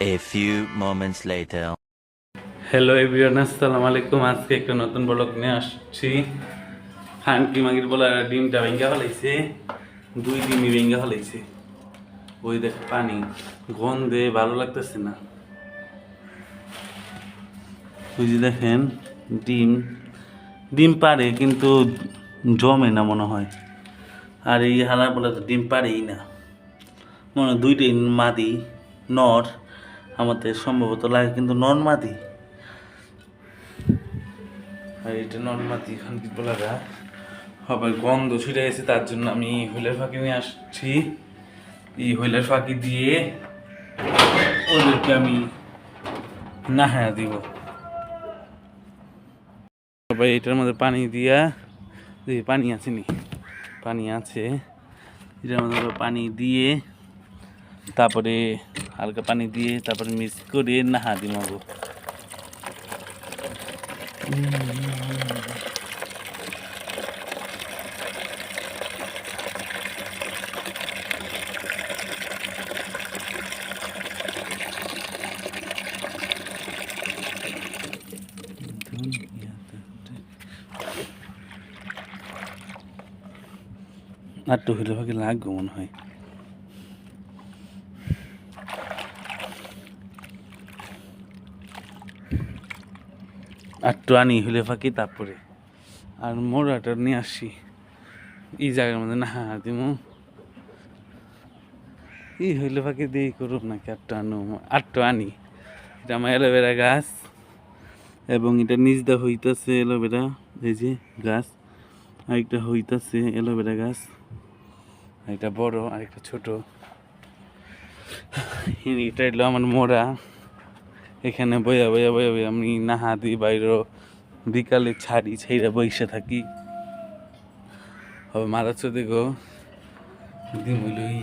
A few moments later. Hello everyone আসসালামু আলাইকুম আজকে একটা নতুন ব্লগ নিয়ে আসছি। হানকি মাগির বলা ডিমটা ভেঙ্গা ফেলাইছে। দুই ডিমই ভেঙ্গা ফেলাইছে। ওই দেখ পানি, গন্ধে ভালো লাগতেছে না। ওই যে দেখেন, ডিম। ডিম পারে কিন্তু জমে না মনে হয়। আর এই হালা বলে তো ডিম পারেই না। মনে হয় দুইটাই মাদি, নর। আমাদের সম্ভবত লাগে কিন্তু নর মাদি আর এটা নর্মাতি খানকি পোলারা হবে গন্ধ ছিটে গেছে, তার জন্য আমি হুইলের ফাঁকি নিয়ে আসছি। এই হুইলের ফাঁকি দিয়ে ওদেরকে আমি নাহায়া দিব। সবাই এটার মধ্যে পানি দিয়া দেখি পানি আছে নি? পানি আছে। এটার মধ্যে পানি দিয়ে তারপরে হালকা পানি দিয়ে তারপরে মিক্স করে নাহা দিব আর তো হইলে ভাগে লাগবে মনে হয় তো আনি হইলে ফাঁকি, তারপরে আর মোড়াটা নিয়ে আসি। এই জায়গার মধ্যে না দিব এই হইলে ফাঁকি দিয়ে করুক নাকি আটটা আনো আটটা আনি এটা আমার অ্যালোভেরা গাছ, এবং এটা নিজ দা হইতাছে অ্যালোভেরা, এই যে গাছ আরেকটা হইতাছে অ্যালোভেরা গাছ একটা বড় আরেকটা ছোট। এটা এলো আমার মোড়া। এখানে বইয়া বইয়া বইয়া বইয়া আমি নাহা দিই বাইরে বিকালে ছাড়ি ছেড়ে বসে থাকি। হবে মারা দিমুলই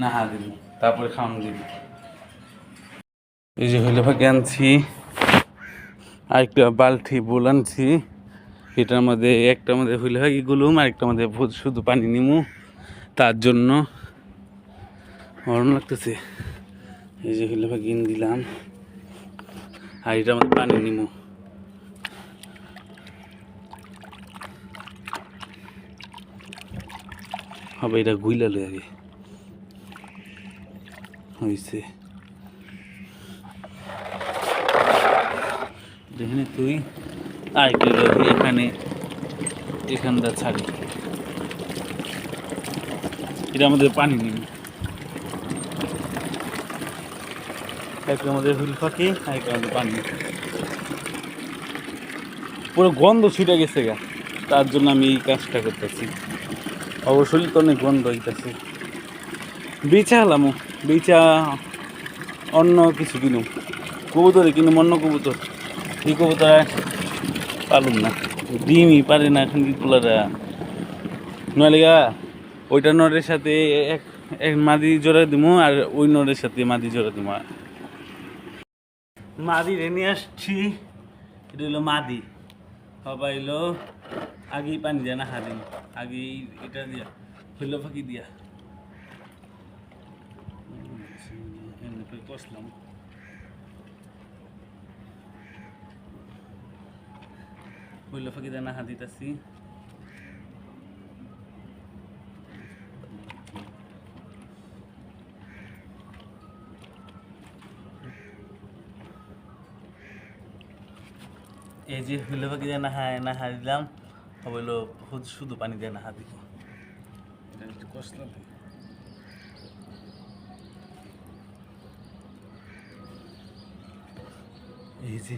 নাহা দিব তারপরে খাওয়ান দিব এই যে হইলে ফাঁকে আনছি, আরেকটা বালতি বোল আনছি, এটার মধ্যে একটার মধ্যে হইলে ফাঁকি গুলুম আরেকটার মধ্যে শুধু পানি নিমু, তার জন্য। গরম লাগতেছে। এই যে হইলে ফাঁকি দিলাম। আর এটার মধ্যে পানি নিমু। হবে এটা গুইলালো আগে। হয়েছে যেখানে তুই যাবি এখানে, এখানটা ছাড়ি। এটা আমাদের পানি নিবি একটা আমাদের হুইল পাখি আর একটা আমাদের পানি। পুরো গন্ধ ছুটে গেছে গা। তার জন্য আমি এই কাজটা করতেছি। অবশ্যই তো অনেক গন্ধ হইতেছে। বেচা হলাম, বেচা অন্য কিছু কিনুম কবুতরে কিনুম অন্য কবুতর। এই কবুতর পালুম না। ডিমই পারে না এখন পোলারা নইলে গা, ওইটা নরের সাথে এক এক মাদি জোড়া দিমু আর ওই নরের সাথে মাদি জোড়া দিমু। মাদি রে, নিয়ে আসছি। এটা হলো মাদি। সবাই হলো আগেই পানি দেয় না হারিম আগেই এটা দিয়া, হইল ফাঁকি দিয়া। কষলাম। হইল ফাঁকি দেয় না হাদিতাছি যে হইল ফাঁকি দিয়ে নাহা নাহা দিলাম। হইল শুধু- শুধু পানি দিয়ে নাহা দিব এই যে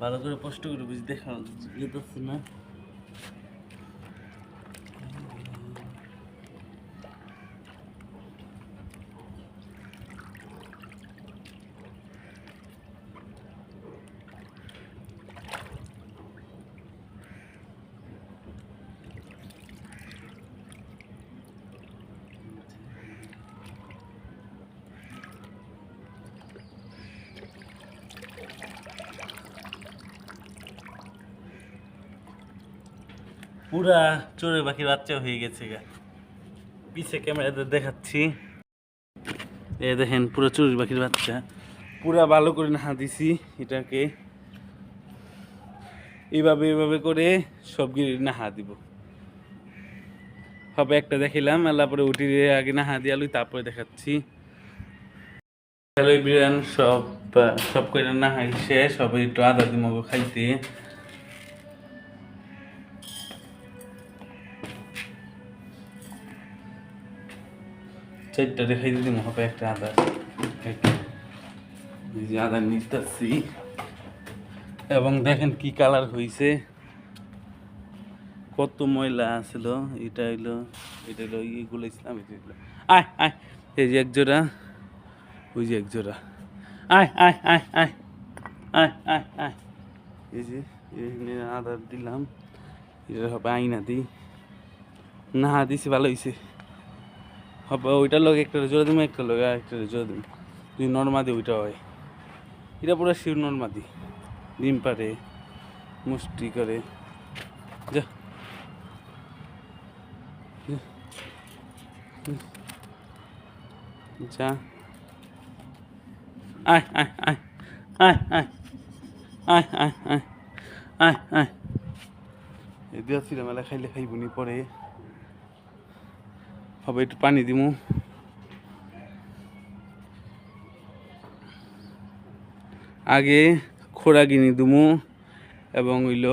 ভালো করে কষ্ট করে বুঝি দেখা যেতেছে না। পুরা চোরে বাকি বাচ্চা হয়ে গেছে গা। পিছে ক্যামেরাতে দেখাচ্ছি। এ দেখেন, পুরো চুরি পাখির বাচ্চা। পুরা ভালো করে নাহা দিছি এটাকে। এইভাবে এইভাবে করে সব গিরি নাহা দিব। হবে একটা দেখিলাম পরে উঠি আগে নাহা দিয়ে আলুই তারপরে দেখাচ্ছি। হ্যালো সব সব করে নাহাই শেষ, সবাই একটু আদা দিমগ খাইতে। চারটা দেখাই দিদি হবে একটা আদা যে আদা নিতেছি। এবং দেখেন কি কালার হয়েছে কত ময়লা আছিল, এটা হইল এটা হইল ইগুলো ইসলাম আয় আয়, এই যে এক জোড়া ওই যে এক জোড়া আয় আয় আয় আয় আয় আয় আয়। এই যে এখানে আদা দিলাম। এটা হবে আইনা দিই না, দিছি, ভালো হয়েছে ওইটার লগে একটা জোড়া দিব একটা লগে একটা জোড়া দিব যদি নর্মাদি ওইটা হয়। এটা পুরো শির নর্মাদি। ডিম পারে মুষ্টি করে। যা। যা। আয় আয় আয়। আয় আয়। আয় আয় আয়। আয় আয়। এই দিয়া মেলা খাইলে খাইবনি পরে। হবে একটু পানি দিমু। আগে খোড়া কিনে দিমু এবং হইল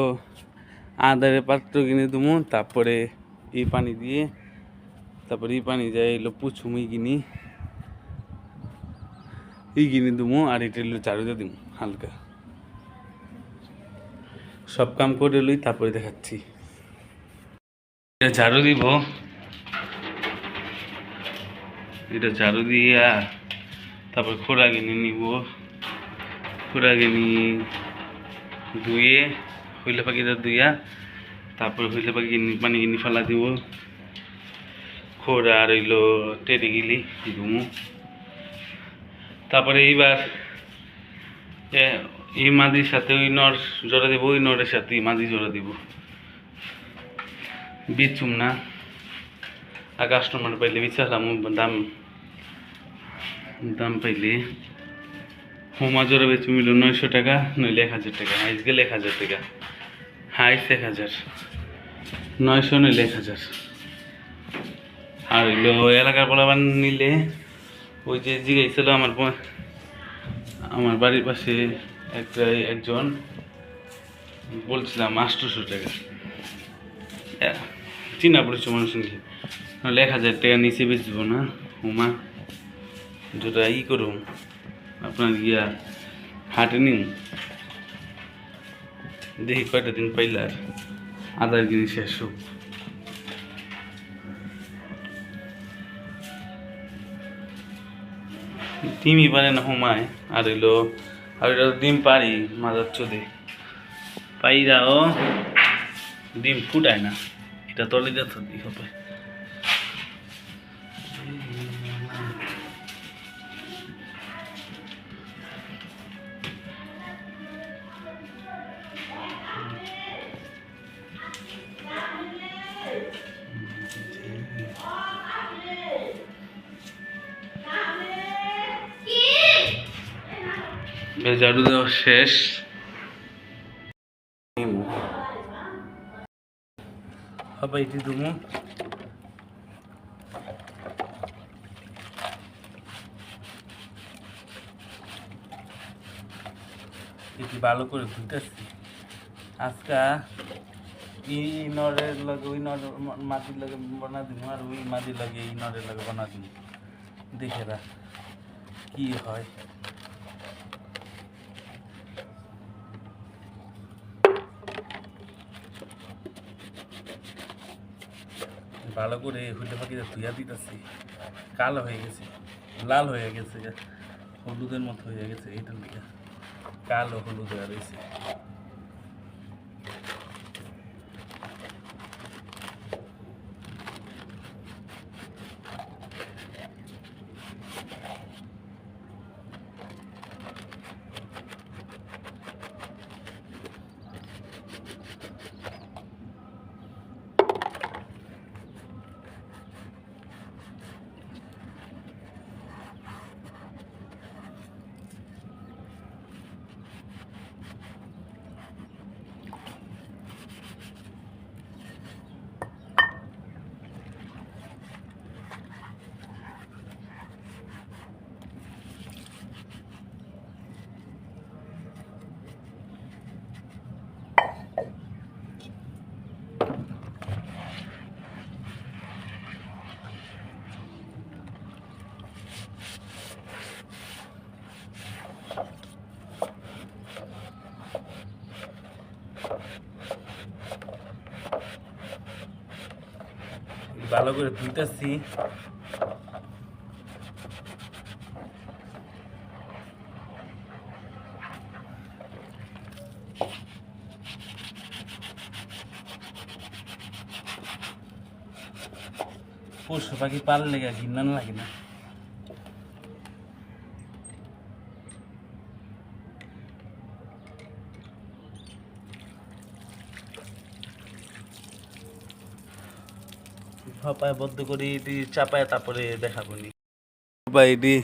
আদারের পাত্র কিনে দিমু, তারপরে এই পানি দিয়ে, তারপরে এই পানি যায় এলো পুছুমি কিনি এই কিনে দিমু আর এটা হইল চারুতে দিমু, হালকা। সব কাম করে লই তারপরে দেখাচ্ছি। ঝাড়ু দিব। এটা ঝাড়ু দিয়া তারপর খোরা কিনে নিব। খোরা কিনি ধুয়ে হইলে পাখিটা ধুইয়া তারপর হইলে পাখি পানি কিনি ফেলা দিব। খোরা আর হইল টেরে গিলি ধুমু তারপরে এইবার এই মাদির সাথে ওই নর জোড়া দিব, ওই নরের সাথে মাদি জোড়া দিব। বিচুম না। আর কাস্টমার পাইলে বিচারলাম দাম দাম পাইলে। হোমা জোড়া বেচু মিল নয়শো টাকা, নইলে এক হাজার টাকা হাইস গেলে এক হাজার টাকা। হাইস এক হাজার নয়শো নইলে এক হাজার আর এলাকার বলাবান নিলে, ওই যে জিগাইছিল আমার আমার বাড়ির পাশে একটা, একজন বলছিলাম আটশোশো টাকা। চিনা পরিচয় মানুষ নিলে এক হাজার টাকা নিচে বেচবো না। হুমা যেটা ই করুন আপনার ইয়া হাটে নিন দেখি কয়টা দিন পাইলার আদার জিনিস শেষ হোক। ডিমই পারে না হুমায়, আর হইল, আর এটা ডিম পারি, মাজার চোদে। পাইরাও ডিম ফুটায় না, এটা তলে দিই হবে। ঝাড়ু দেওয়া শেষ। হবে এটি দুমু। এটি ভালো করে ধুতেছি আজকা এই নরের লগে ওই নর মাটির লগে বানা দিব আর ওই মাটির লগে এই নরের লগে বানা দিব দেখে কি হয়। ভালো করে হুইলে পাখিটা ধুয়া দিতেছি। কালো হয়ে গেছে, লাল হয়ে গেছে, হলুদের মতো হয়ে গেছে এইটার দিকে কালো হলুদ হয়ে রয়েছে ভালো করে ধুইতেছি। পশু পাখি পাললে লেগে ঘিন্নান লাগে না? পাপায় বদ্ধ করে এটি চাপায় তারপরে দেখাবো নি বা এটি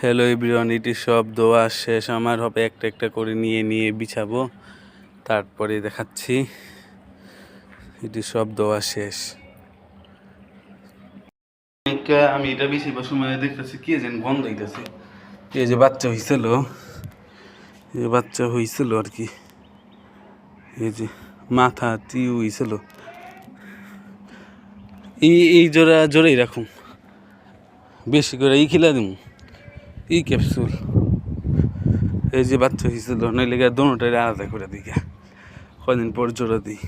হ্যালো এভরিওয়ান এটি সব দোয়া শেষ। আমার হবে একটা একটা করে নিয়ে নিয়ে বিছাবো। তারপরে দেখাচ্ছি। এটি সব দোয়া শেষ। আমি এটা বেশি সময় দেখতেছি কি যেন গন্ধ হইতেছে। এই যে বাচ্চা হয়েছিল এই যে বাচ্চা হয়েছিল আর কি। এই যে মাথা টিউ হয়েছিল এই এই জোড়া জোরেই রাখুন। বেশি করে এই খেলা দিম। এই ক্যাপসুল এই যে বাচ্চা হয়েছিল নইলে গিয়ে দোনোটাই আলাদা করে দিই গা। কদিন পর জোড়া দিই।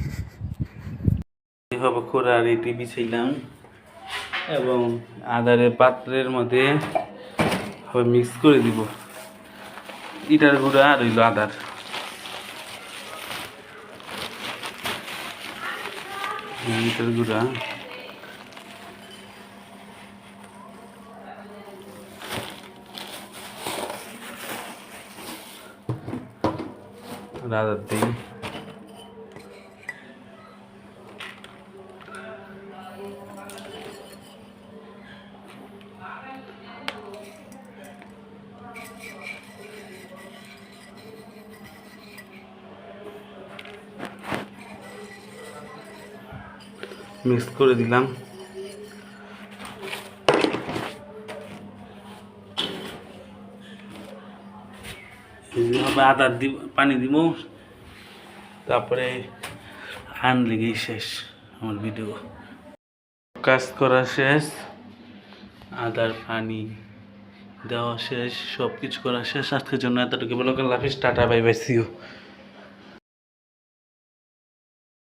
হবে আর এটি বিছাইলাম এবং আদারের পাত্রের মধ্যে হবে মিক্স করে দিব। ইটার গুঁড়া আর হইল আদার। ইটার গুঁড়া। আর আদার দিই মিক্স করে দিলাম। আদা দিব, পানি দিব তারপরে আন লেগেই শেষ আমার ভিডিও কাজ করা শেষ, আদার পানি দেওয়া শেষ সব কিছু করা শেষ। আজকের জন্য এতটুকু। বলো লাফিস টাটা, বাই বাই সিও